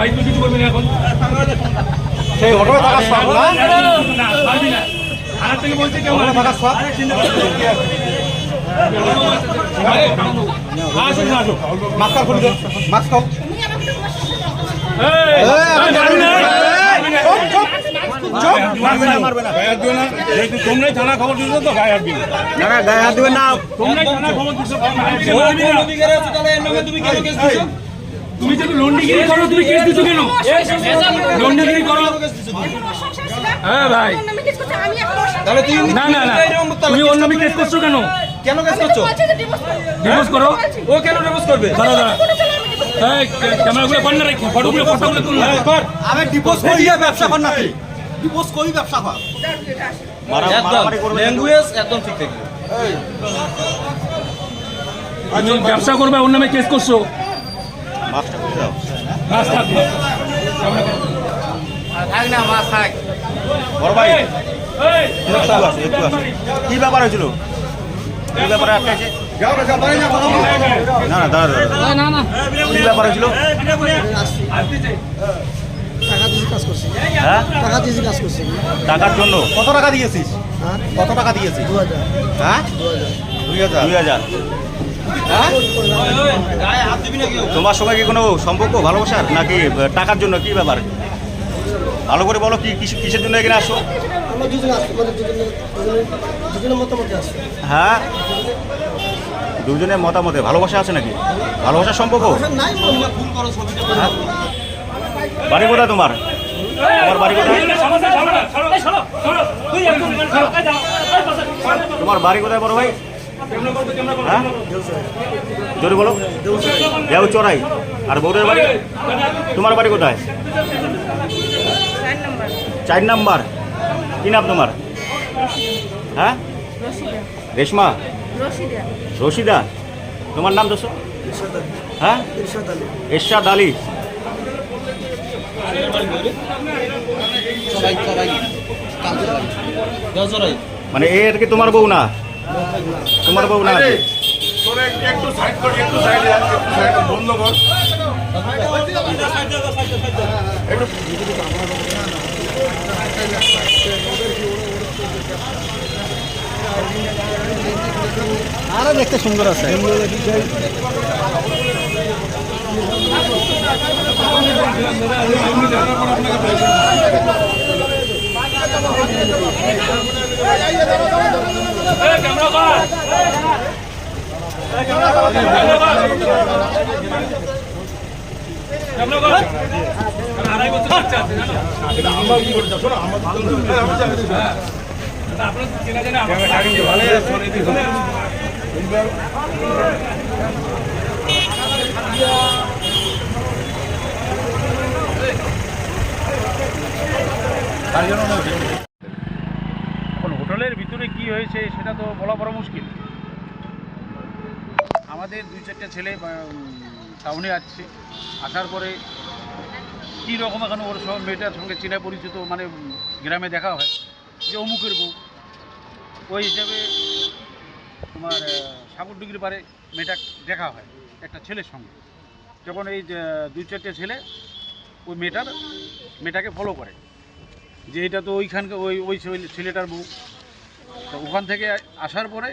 ভাই তুই কিছু করবি না এখন? সেই হোটেলে থাকার শখ না? পারবি না। থানার থেকে বলছে কেউ হোটেলে থাকার আসুন আসুন। মাস্ক খুলে মাস্ক তোমরাই থানা খবর দিয়েছ তো গায়ে হাত দিও। না। গায়ে হাত না। তোমরাই থানা খবর না। তুমি যদি লন্ডিগিরি করো তুমি কেস দিছো কেন? লন্ডিগিরি করো। হ্যাঁ ভাই। তাহলে তুই না না না। তুমি অন্য নামে কেস করছ কেন? কেন কাজ করছ? ডিভোর্স করো। ও কেন ডিভোর্স করবে? দাঁড়া দাঁড়া। এই ক্যামেরাগুলো বন্ধ রাখো ফটোগুলো ফটোগুলো তুলনা কর। আমি ডিভোর্স করি ব্যবসা কর না ডিভোর্স করি ব্যবসা কর। ল্যাঙ্গুয়েজ একদম। ঠিক থাকবে। ব্যবসা করবে ওর নামে কেস করছ। মাছ থাকবে বড় ভাই এই, এই, একটু আসো একটু আসো কি ব্যাপার হয়েছিল? কি ব্যাপারে না না দাঁড়া দাঁড়া না না কি ব্যাপার হয়েছিল? টাকা দিয়ে কাজ করছি। হ্যাঁ? টাকা দিয়ে কাজ করছি। টাকার জন্য? কত টাকা দিয়েছিস? হ্যাঁ কত টাকা দিয়েছিস? দু হাজার। হ্যাঁ? দু হাজার। দুই হাজার। দুই হাজার। তোমার সঙ্গে কি কোনো সম্পর্ক ভালোবাসার নাকি টাকার জন্য কি ব্যাপার ভালো করে বলো কি কিস- কিসের জন্য এখানে আসো হ্যাঁ দুজনের মতামতে ভালোবাসা আছে নাকি ভালোবাসার সম্পর্ক হ্যাঁ? বাড়ি কোথায় তোমার তোমার বাড়ি কোথায়। তোমার বাড়ি কোথায় বড় ভাই হ্যাঁ? জোরে বলো। দেও চড়াই। আর বউরের বাড়ি? তোমার বাড়ি কোথায়? চার নাম্বার। কি নাম তোমার? হ্যাঁ? রেশমা? রশিদা। তোমার নাম দোষ? হ্যাঁ? এরশাদ আলী। মানে এ আর কি তোমার বউ না? তোমার বউ না? একটু সাইড আরও দেখতে সুন্দর আছে এই ক্যামেরা কর এই ক্যামেরা কর ক্যামেরা কর ক্যামেরা কর আড়াই বছর বাচ্চা আছে জানো আমরা কি করতে শোনো আমরা আপনার চেনা জানা ভালো দিও এখন হোটেলের ভিতরে কি হয়েছে সেটা তো বলা বড় মুশকিল। আমাদের দুই চারটে ছেলে টাউনে আসছে। আসার পরে কী রকম এখন ওর সব মেয়েটার সঙ্গে চেনা পরিচিত মানে গ্রামে দেখা হয়, যে অমুকের বউ। ওই হিসাবে তোমার সাগরডুগির পারে মেয়েটা দেখা হয় একটা ছেলের সঙ্গে। যখন এই দুই চারটে ছেলে ওই মেয়েটার, মেয়েটাকে ফলো করে, যে এটা তো ওইখানকে ওই ওই ছেলে- ছেলেটার বউ। তো ওখান থেকে আসার পরে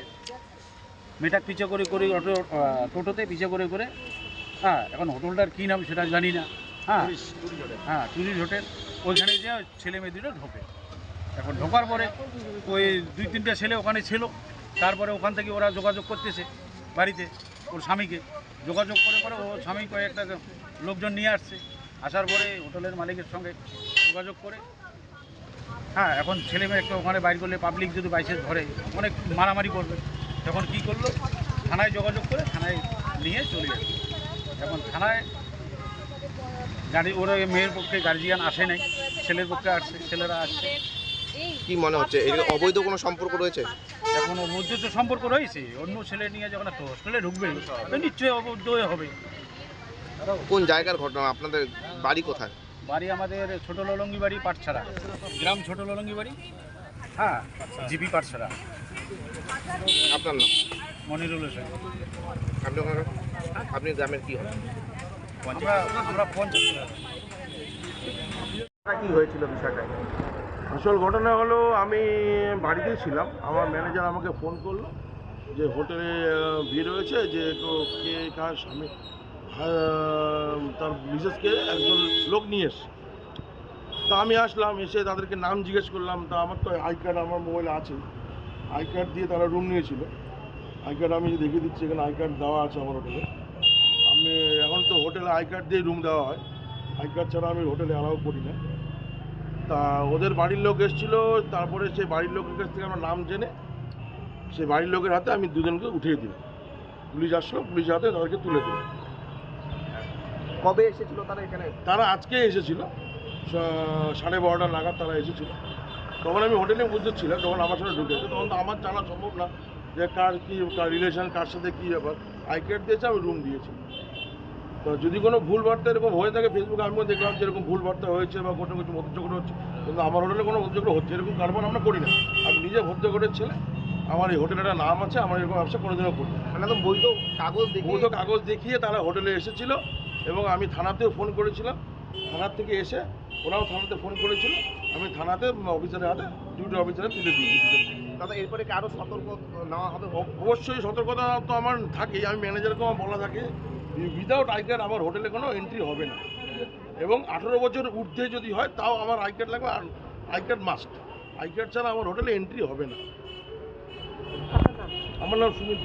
মেয়েটা পিছে করে করে অটো টোটোতে পিছে করে করে হ্যাঁ এখন হোটেলটার কী নাম সেটা জানি না হ্যাঁ হ্যাঁ টুরিস্ট হোটেল ওইখানে যে ছেলে মেয়ে দুটো ঢোকে। এখন ঢোকার পরে ওই দুই তিনটা ছেলে ওখানে ছিল তারপরে ওখান থেকে ওরা যোগাযোগ করতেছে বাড়িতে ওর স্বামীকে। যোগাযোগ করে পরে ও স্বামী কয়েকটা লোকজন নিয়ে আসছে আসার পরে হোটেলের মালিকের সঙ্গে যোগাযোগ করে হ্যাঁ এখন ছেলে মেয়েকে ওখানে বাইর করলে পাবলিক যদি বাইসে ধরে অনেক মারামারি করবে। তখন কি করল? থানায় যোগাযোগ করে থানায় নিয়ে চলে যাবে এখন থানায় গাড়ি ওরা মেয়ের পক্ষে গার্জিয়ান আসে নাই ছেলের পক্ষে আসছে ছেলেরা আসছে। কি মনে হচ্ছে? এর অবৈধ কোনো সম্পর্ক রয়েছে? এখন ওর মধ্যে তো সম্পর্ক রয়েছে অন্য ছেলে নিয়ে যখন একটা হোস্টেলে ঢুকবে তো নিশ্চয়ই অবৈধ হবে। কোন জায়গার ঘটনা? আপনাদের বাড়ি কোথায়? বাড়ি আমাদের ছোট ললঙ্গি বাড়ি পাটছাড়া গ্রাম ছোট ললঙ্গি বাড়ি? হ্যাঁ জিপি পাটছাড়া আপনার নাম? মনিরুল হোসেন। আপনি আপনি গ্রামের কি হয় আমরা পঞ্চায়েত। কি হয়েছিল বিষয়টা? আসল ঘটনা হলো আমি বাড়িতেই ছিলাম। আমার ম্যানেজার আমাকে ফোন করল যে হোটেলে ভিড় হয়েছে যে তো কে কার স্বামী। আহ, তার মিসেসকে একজন লোক নিয়ে এসে তা আমি আসলাম, এসে তাদেরকে নাম জিজ্ঞেস করলাম, তা আমার তো আই কার্ড, আমার মোবাইলে আছে। আই কার্ড দিয়ে তারা রুম নিয়েছিল। আই কার্ড আমি দেখিয়ে দিচ্ছি, এখানে আই কার্ড দেওয়া আছে আমার হোটেলে। আমি, এখন তো হোটেলে আই কার্ড দিয়ে রুম দেওয়া হয়। আই কার্ড ছাড়া আমি হোটেলে অ্যালাউ করি না। তা ওদের বাড়ির লোক এসেছিল, তারপরে সেই বাড়ির লোকের কাছ থেকে আমার নাম জেনে সেই বাড়ির লোকের হাতে আমি দুজনকে উঠিয়ে দিই পুলিশ আসলো, পুলিশের হাতে তাদেরকে তুলে দিল কবে এসেছিল তারা এখানে? তারা আজকে এসেছিল। সাড়ে বারোটা নাগাদ তারা এসেছিল। তখন আমি হোটেলে উপস্থিত ছিলাম যখন আমার সাথে ঢুকেছে। তখন তো আমার জানা সম্ভব না যে কার কী কার রিলেশন কার সাথে কী ব্যাপার। আই কার্ড দিয়েছে আমি রুম দিয়েছি। তো যদি কোনো ভুল বার্তা এরকম হয়ে থাকে ফেসবুকে আমিও দেখলাম যে এরকম ভুল বার্তা হয়েছে বা কোনো কিছু মধ্যযুগ্ন হচ্ছে কিন্তু আমার হোটেলে কোনো মধ্যযুগ্ন হচ্ছে এরকম কারবার আমরা করি না। আমি নিজে ভদ্রগড়ের ছেলে আমার এই হোটেলের একটা নাম আছে আমার এরকম ব্যবসা কোনোদিনও করি না। মানে একদম বৈধ কাগজ বৈধ কাগজ দেখিয়ে তারা হোটেলে এসেছিল এবং আমি থানাতেও ফোন করেছিলাম। থানার থেকে এসে ওরাও থানাতে ফোন করেছিল। আমি থানাতে অফিসারের হাতে ডিউটি অফিসারে তুলে দিয়েছি দাদা এরপরে কি আরও সতর্ক নেওয়া হবে? অবশ্যই সতর্কতা তো আমার থাকেই। আমি ম্যানেজারকে আমার বলা থাকে। উইদাউট আই কার্ড আমার হোটেলে কোনো এন্ট্রি হবে না। এবং আঠেরো বছর ঊর্ধ্বে যদি হয় তাও আমার আই কার্ড লাগবে। আর I card must I card ছাড়া আমার হোটেলে এন্ট্রি হবে না। আমার নাম সুমিত।